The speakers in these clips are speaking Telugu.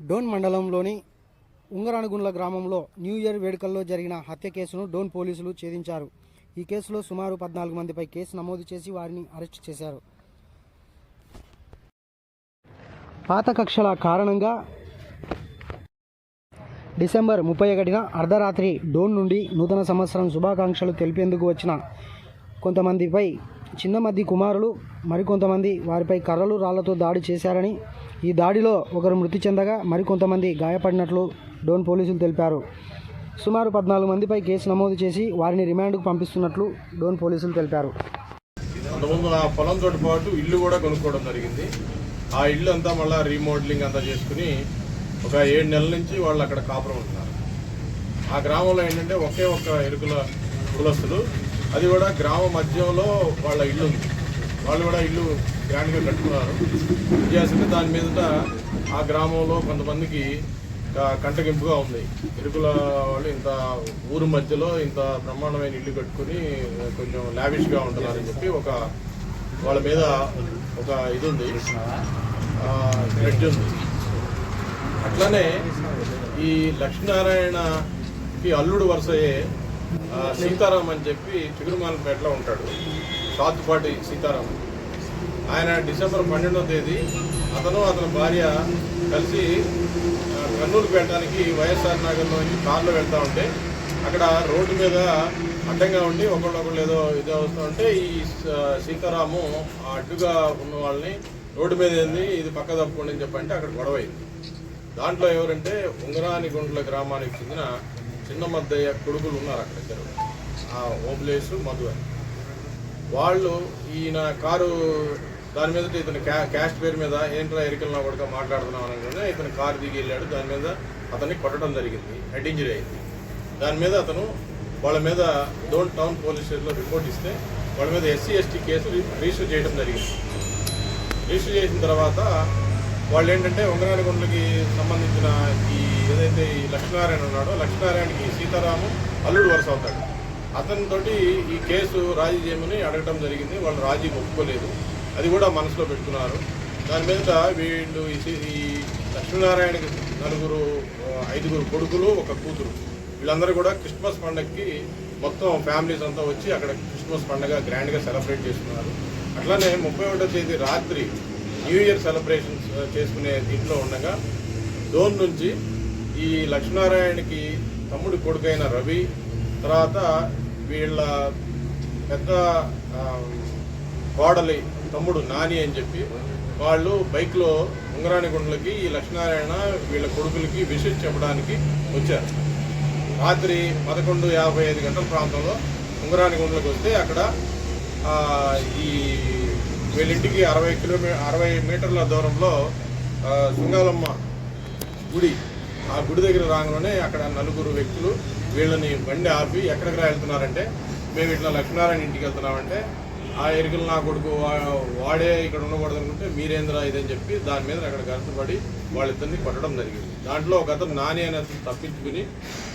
డోన్ మండలంలోని ఉంగరానుగుండ్ల గ్రామంలో న్యూ ఇయర్ వేడుకల్లో జరిగిన హత్య కేసును డోన్ పోలీసులు ఛేదించారు. ఈ కేసులో సుమారు పద్నాలుగు మందిపై కేసు నమోదు చేసి వారిని అరెస్టు చేశారు. పాత కక్షల కారణంగా డిసెంబర్ ముప్పై ఒకటిన అర్ధరాత్రి డోన్ నుండి నూతన సంవత్సరం శుభాకాంక్షలు తెలిపేందుకు వచ్చిన కొంతమందిపై చిన్నమంది కుమారులు మరికొంతమంది వారిపై కర్రలు రాళ్ళతో దాడి చేశారని ఈ దాడిలో ఒకరు మృతి చెందగా మరికొంతమంది గాయపడినట్లు డోన్ పోలీసులు తెలిపారు. సుమారు పద్నాలుగు మందిపై కేసు నమోదు చేసి వారిని రిమాండ్కు పంపిస్తున్నట్లు డోన్ పోలీసులు తెలిపారు. అంతకుముందు ఆ పొలంతో పాటు ఇల్లు కూడా కొనుక్కోవడం జరిగింది. ఆ ఇల్లు అంతా మళ్ళీ రీమోడలింగ్ అంతా చేసుకుని ఒక ఏడు నెలల నుంచి వాళ్ళు అక్కడ కాపురం ఉంటున్నారు. ఆ గ్రామంలో ఏంటంటే ఒకే ఒక్క ఎరుకుల కులస్తులు. అది కూడా గ్రామ మధ్యంలో వాళ్ళ ఇల్లు ఉంది వాళ్ళు కూడా ఇల్లు గ్రాండ్గా కట్టుకున్నారు. చేస్తుంటే దాని మీదట ఆ గ్రామంలో కొంతమందికి కంటగింపుగా ఉంది. ఎరుకుల వాళ్ళు ఇంత ఊరు మధ్యలో ఇంత బ్రహ్మాండమైన ఇల్లు కట్టుకుని కొంచెం లావిష్గా ఉంటున్నారని చెప్పి ఒక వాళ్ళ మీద ఒక ఇది ఉంది. గ్రెడ్జ్ ఉంది. అట్లానే ఈ లక్ష్మీనారాయణకి అల్లుడు వరుసయే సీతారాం అని చెప్పి చిగురుమాలపేటలో ఉంటాడు. సాతుపాటి సీతారాం ఆయన డిసెంబర్ పన్నెండవ తేదీ అతను అతని భార్య కలిసి కర్నూలు వెళ్ళడానికి వైఎస్ఆర్ నగర్లో నుంచి కార్లో వెళ్తా ఉంటే అక్కడ రోడ్డు మీద అడ్డంగా ఉండి ఒకళ్ళొకళ్ళు ఏదో ఇది అవుతూ ఉంటే ఈ సీతారాము అడ్డుగా ఉన్న వాళ్ళని రోడ్డు మీద ఏంది ఇది పక్క తప్పుకోండి అని చెప్పంటే అక్కడ గొడవ అయింది దాంట్లో ఎవరంటే ఉంగరాని గుండ్ల గ్రామానికి చెందిన చిన్న మద్దయ్య కొడుకులు ఉన్నారు అక్కడ ఇద్దరు. ఆ ఓబ్లేసు మధు అని. వాళ్ళు ఈయన కారు దాని మీద ఇతని క్యా క్యాస్ట్ పేరు మీద ఏంట్రా ఎరికల్లో కూడా మాట్లాడుతున్నాం అనగానే ఇతను కారు దిగి వెళ్ళాడు. దాని మీద అతన్ని కొట్టడం జరిగింది. హెడ్ ఇంజరీ అయింది. దాని మీద అతను వాళ్ళ మీద డోన్ టౌన్ పోలీస్ స్టేషన్లో రిపోర్ట్ ఇస్తే వాళ్ళ మీద ఎస్సీ ఎస్టీ కేసు రిజిస్టర్ చేయడం జరిగింది. రిజిస్టర్ చేసిన తర్వాత వాళ్ళు ఏంటంటే ఉంగరానిగుండ్లకి సంబంధించిన ఈ ఏదైతే ఈ లక్ష్మీనారాయణ ఉన్నాడో లక్ష్మీనారాయణకి సీతారాము అల్లుడు వరుస అవుతాడు. అతనితోటి ఈ కేసు రాజీ చేయమని అడగడం జరిగింది. వాళ్ళు రాజీ ఒప్పుకోలేదు. అది కూడా మనసులో పెట్టుకున్నారు. దాని మీద వీళ్ళు ఈ ఈ లక్ష్మీనారాయణకి నలుగురు ఐదుగురు కొడుకులు ఒక కూతురు. వీళ్ళందరూ కూడా క్రిస్మస్ పండగకి మొత్తం ఫ్యామిలీస్ అంతా వచ్చి అక్కడ క్రిస్మస్ పండగ గ్రాండ్గా సెలబ్రేట్ చేసుకున్నారు. అట్లానే ముప్పై ఒకటో తేదీ రాత్రి న్యూ ఇయర్ సెలబ్రేషన్స్ చేసుకునే దీంట్లో ఉండగా డోన్ నుంచి ఈ లక్ష్మీనారాయణకి తమ్ముడు కొడుకైన రవి తర్వాత వీళ్ళ పెద్ద కోడలి తమ్ముడు నాని అని చెప్పి వాళ్ళు బైక్లో ఉంగరాని గుండ్లకి ఈ లక్ష్మీనారాయణ వీళ్ళ కొడుకులకి విషయం చెప్పడానికి వచ్చారు. రాత్రి పదకొండు యాభై ఐదు గంటల ప్రాంతంలో ఉంగరాని గుండ్లకు వస్తే అక్కడ ఈ వీళ్ళింటికి అరవై కిలోమీ అరవై మీటర్ల దూరంలో సుంగాలమ్మ గుడి ఆ గుడి దగ్గర రాగానే అక్కడ నలుగురు వ్యక్తులు వీళ్ళని బండి ఆపి ఎక్కడికి వెళ్తున్నారంటే మేము ఇట్లా లక్ష్మీనారాయణ ఇంటికి వెళ్తున్నామంటే ఆ ఎరుకలు నా కొడుకు వా- వాడే ఇక్కడ ఉండకూడదు అనుకుంటే మీరేంద్రా ఇదని చెప్పి దాని మీద అక్కడ కష్టపడి వాళ్ళిద్దరిని కొట్టడం జరిగింది. దాంట్లో ఒక అతను నాని అనే అతను తప్పించుకుని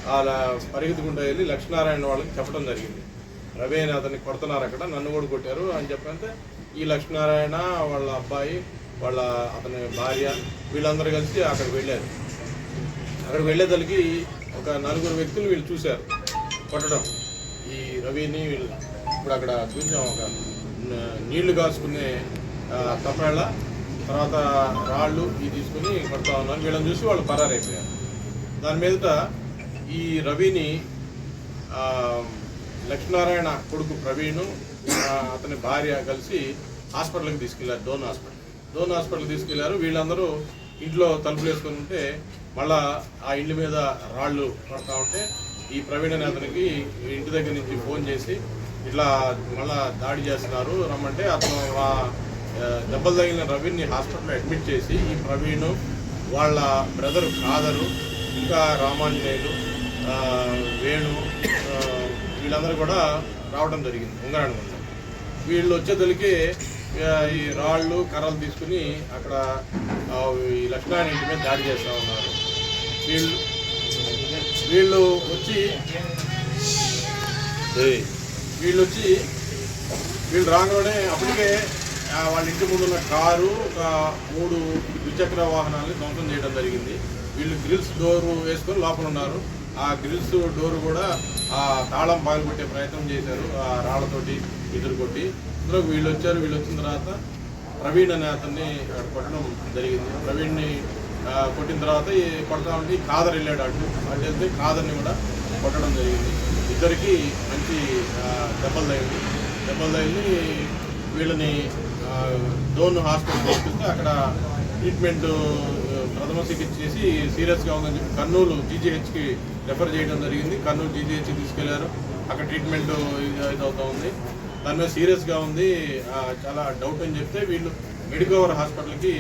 అలా పరిగెత్తుకుంటూ వెళ్ళి లక్ష్మీనారాయణ వాళ్ళకి చెప్పడం జరిగింది. రవి అని అతన్ని కొడుతున్నారు అక్కడ నన్ను కూడా కొట్టారు అని చెప్పంటే ఈ లక్ష్మీనారాయణ వాళ్ళ అబ్బాయి వాళ్ళ అతని భార్య వీళ్ళందరూ కలిసి అక్కడికి వెళ్ళారు. అక్కడికి వెళ్ళేదలికి ఒక నలుగురు వ్యక్తులు వీళ్ళు చూశారు. కొట్టడం. ఈ రవిని వీళ్ళు ఇప్పుడు అక్కడ చూసాం ఒక నీళ్ళు కాసుకునే తప్పేళ్ళ తర్వాత రాళ్ళు ఇవి తీసుకుని కొడతా ఉన్నారు. వీళ్ళని చూసి వాళ్ళు పరారైపోయారు. దాని మీదట ఈ రవిని లక్ష్మీనారాయణ కొడుకు ప్రవీణ్ అతని భార్య కలిసి హాస్పిటల్కి తీసుకెళ్ళారు. డోన్ హాస్పిటల్. డోన్ హాస్పిటల్ తీసుకెళ్ళారు. వీళ్ళందరూ ఇంట్లో తలుపులు వేసుకుని ఉంటే మళ్ళా ఆ ఇంటి మీద రాళ్ళు పడతా ఉంటే ఈ ప్రవీణ్ అనే అతనికి ఇంటి దగ్గర నుంచి ఫోన్ చేసి ఇట్లా మళ్ళా దాడి చేస్తున్నారు రమ్మంటే అతను ఆ, దెబ్బలు తగిలిన రవిని హాస్పిటల్లో అడ్మిట్ చేసి ఈ ప్రవీణ్ వాళ్ళ బ్రదర్ కాదరు ఇంకా రామాంజనేయులు వేణు వీళ్ళందరూ కూడా రావడం జరిగింది ఉంగరాని కొంచెం వీళ్ళు వచ్చేదలికి ఈ రాళ్ళు కర్రలు తీసుకుని అక్కడ ఈ లక్ష్మీనారాయణ ఇంటి మీద దాడి చేస్తూ ఉన్నారు. వీళ్ళు వీళ్ళు వచ్చి వీళ్ళు వచ్చి వీళ్ళు రాగానే అప్పటికే వాళ్ళ ఇంటి ముందు ఉన్న కారు ఒక మూడు ద్విచక్ర వాహనాలని ధ్వంసం చేయడం జరిగింది. వీళ్ళు గ్రిల్స్ డోర్ వేసుకొని లోపల ఉన్నారు. ఆ గ్రిల్స్ డోర్ కూడా ఆ తాళం పగలగొట్టే ప్రయత్నం చేశారు. ఆ రాళ్ళతోటి ఎదురు కొట్టి. ఇందులో వీళ్ళు వచ్చారు. వీళ్ళు వచ్చిన తర్వాత ప్రవీణ్ అనే అతన్ని అక్కడ కొట్టడం జరిగింది. ప్రవీణ్ని కొట్టిన తర్వాత కొడతా ఉంటే కాదర్ వెళ్ళాడు అటు. అటు వెళ్తే కాదర్ని కూడా కొట్టడం జరిగింది. ఇద్దరికి మంచి దెబ్బలు తగిలి దెబ్బలు తగిలి వీళ్ళని డోన్ హాస్పిటల్ తీసుకెళ్తే అక్కడ ట్రీట్మెంట్ ప్రథమ చికిత్స చేసి సీరియస్గా ఉందని చెప్పి కర్నూలు జీజీహెచ్కి రెఫర్ చేయడం జరిగింది. కర్నూలు జీజీహెచ్కి తీసుకెళ్ళారు. అక్కడ ట్రీట్మెంట్ ఇది ఉంది. దాని మీద సీరియస్గా ఉంది. చాలా డౌట్ అని చెప్తే వీళ్ళు మెడికవర్ హాస్పిటల్కి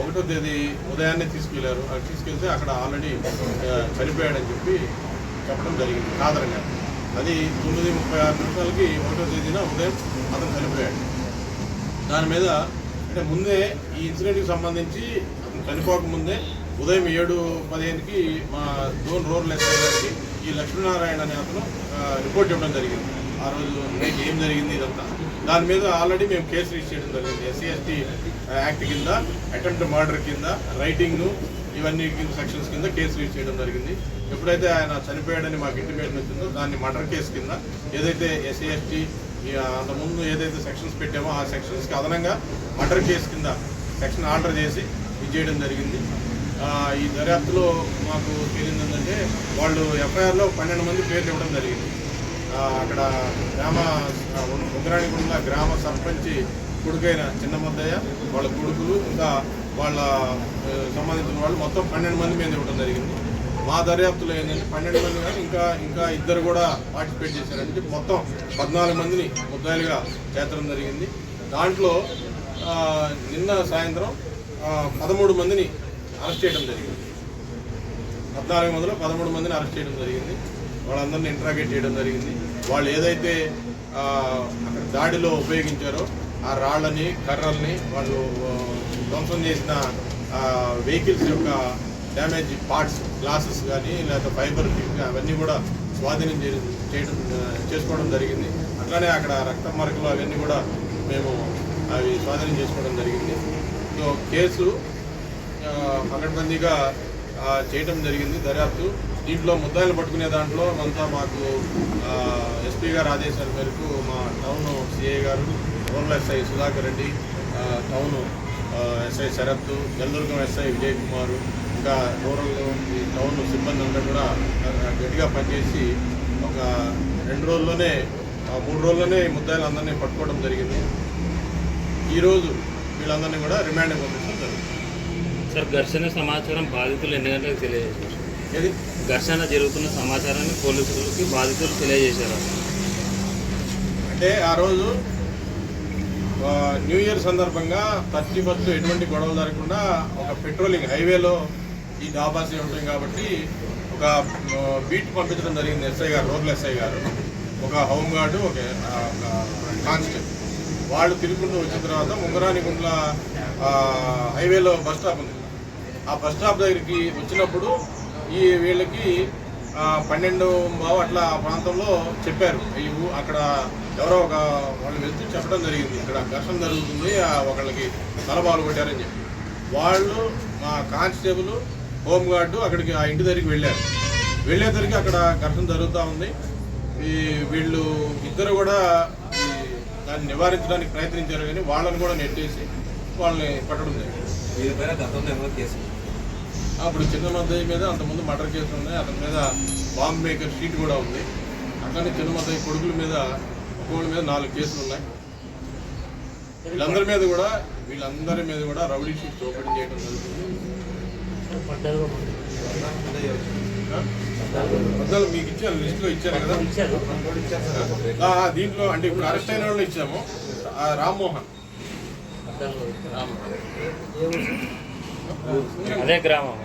ఒకటో తేదీ ఉదయాన్నే తీసుకెళ్ళారు. అక్కడ తీసుకెళ్తే అక్కడ ఆల్రెడీ చనిపోయాడని చెప్పి చెప్పడం జరిగింది కాదరంగా అది తొమ్మిది ముప్పై ఆరు నిమిషాలకి ఒకటో తేదీన ఉదయం అతను చనిపోయాడు. దాని మీద అంటే ముందే ఈ ఇన్సిడెంట్కి సంబంధించి అతను చనిపోక ముందే ఉదయం ఏడు పదిహేనుకి మా జోన్ రూరల్ ఎస్ఐ గారికి ఈ లక్ష్మీనారాయణ అనే అతను రిపోర్ట్ ఇవ్వడం జరిగింది. ఆ రోజు ఏం జరిగింది ఇదంతా? దాని మీద ఆల్రెడీ మేము కేసు రిజిస్టర్ చేయడం జరిగింది. ఎస్సీ ఎస్టీ యాక్ట్ కింద అటెంప్ట్ మర్డర్ కింద రైటింగ్ ఇవన్నీ కింద సెక్షన్స్ కింద కేసు రిజిస్టర్ చేయడం జరిగింది. ఎప్పుడైతే ఆయన చనిపోయాడని మాకు ఇంటిమేషన్ వచ్చిందో దాన్ని మర్డర్ కేసు కింద ఏదైతే ఎస్సీ ఎస్టీ అంతకుముందు ఏదైతే సెక్షన్స్ పెట్టామో ఆ సెక్షన్స్కి అదనంగా మర్డర్ కేసు కింద సెక్షన్ ఆర్డర్ చేసి ఇది చేయడం జరిగింది. ఈ దర్యాప్తులో మాకు తేలింది ఏంటంటే వాళ్ళు ఎఫ్ఐఆర్లో పన్నెండు మంది పేర్లు ఇవ్వడం జరిగింది. అక్కడ గ్రామ ఉగ్రానిగుండ గ్రామ సర్పంచ్ కొడుకైన చిన్న ముద్దయ్య వాళ్ళ కొడుకులు ఇంకా వాళ్ళ సంబంధించిన వాళ్ళు మొత్తం పన్నెండు మంది మీద ఇవ్వడం జరిగింది. మా దర్యాప్తులో ఏంటంటే పన్నెండు మంది కానీ ఇంకా ఇంకా ఇద్దరు కూడా పార్టిసిపేట్ చేశారంటే మొత్తం పద్నాలుగు మందిని ముద్దాయిలుగా చేర్చడం జరిగింది. దాంట్లో నిన్న సాయంత్రం పదమూడు మందిని అరెస్ట్ చేయడం జరిగింది. పద్నాలుగు మందిలో పదమూడు మందిని అరెస్ట్ చేయడం జరిగింది. వాళ్ళందరినీ ఇంట్రాగేట్ చేయడం జరిగింది. వాళ్ళు ఏదైతే అక్కడ దాడిలో ఉపయోగించారో ఆ రాళ్ళని కర్రల్ని వాళ్ళు ధ్వంసం చేసిన వెహికల్స్ యొక్క డ్యామేజ్ పార్ట్స్ గ్లాసెస్ కానీ లేకపోతే ఫైబర్ అవన్నీ కూడా స్వాధీనం చేయడం చేయడం చేసుకోవడం జరిగింది. అట్లానే అక్కడ రక్త మరకలు అవన్నీ కూడా మేము అవి స్వాధీనం చేసుకోవడం జరిగింది. సో కేసు ఆ, పకడ్బందీగా చేయడం చేయటం జరిగింది దర్యాప్తు. దీంట్లో ముద్దాయిలు పట్టుకునే దాంట్లో అంతా మాకు ఎస్పీ గారు ఆదేశాల మేరకు మా టౌన్ సిఐ గారు rural SI Sudhakar Reddy town SI Sarath Jaladurgam SI Vijay Kumar ఇంకా రూరల్ ఈ టౌన్ సిబ్బంది అంతా కూడా గట్టిగా పనిచేసి ఒక రెండు రోజుల్లోనే మూడు రోజుల్లోనే ముద్దాయిలు అందరినీ పట్టుకోవడం జరిగింది. ఈరోజు వీళ్ళందరినీ కూడా రిమాండ్ పంపించడం జరుగుతుంది. సార్ ఘర్షణ సమాచారం బాధితులు ఎన్ని గంటలకు తెలియజేస్తారు ఇది ఘర్షణ జరుగుతున్న సమాచారాన్ని పోలీసులకి బాధితులు తెలియజేశారు. అంటే ఆ రోజు న్యూ ఇయర్ సందర్భంగా థర్టీ ఫస్ట్ ఎటువంటి గొడవలు జరగకుండా ఒక పెట్రోలింగ్ హైవేలో ఈ డాబాసీ ఉంటాయి కాబట్టి ఒక బీట్ పంపించడం జరిగింది ఎస్ఐ గారు రూరల్ ఎస్ఐ గారు. ఒక హోమ్ గార్డు ఒక ఒక కానిస్టేబుల్. వాళ్ళు తిరుగుకుంటూ వచ్చిన తర్వాత ముంగరాని గుండ్ల హైవేలో బస్ స్టాప్ ఉంది. ఆ బస్ స్టాప్ దగ్గరికి వచ్చినప్పుడు ఈ వీళ్ళకి పన్నెండు బావు అట్లా ప్రాంతంలో చెప్పారు. అక్కడ ఎవరో ఒక వాళ్ళు వెళ్తూ చెప్పడం జరిగింది. ఇక్కడ ఘర్షణ జరుగుతుంది ఆ, ఒకళ్ళకి తలబాలు కొట్టారని చెప్పి. వాళ్ళు మా కానిస్టేబుల్ హోంగార్డు అక్కడికి ఆ ఇంటి దగ్గరికి వెళ్ళారు. వెళ్ళేసరికి అక్కడ ఘర్షణ జరుగుతూ ఉంది. ఈ వీళ్ళు ఇద్దరు కూడా దాన్ని నివారించడానికి ప్రయత్నించారు కానీ వాళ్ళని కూడా నెట్టేసి వాళ్ళని పట్టడం జరిగింది. వీరిపైన గతంలో ఏమైనా కేసు. అప్పుడు చిన్న మద్దయ్య మీద అంతకుముందు మర్డర్ కేసులు ఉన్నాయి. అతని మీద బాంబ్ మేకర్ షీట్ కూడా ఉంది. అట్లానే చిన్న మద్దయ్య కొడుకుల మీద ఒక్కొక్కరి మీద నాలుగు కేసులు ఉన్నాయి. వీళ్ళందరి మీద కూడా వీళ్ళందరి మీద కూడా రౌడీ షీట్ ఓపెన్ చేయడం జరుగుతుంది. పద్నాలుగు మీకు ఇచ్చారు లిస్టులో ఇచ్చారు కదా? దీంట్లో అంటే ఇప్పుడు అరెస్ట్ అయిన వాళ్ళు ఇచ్చాము. రామ్మోహన్. రామ్మోహన్. అదే గ్రామం.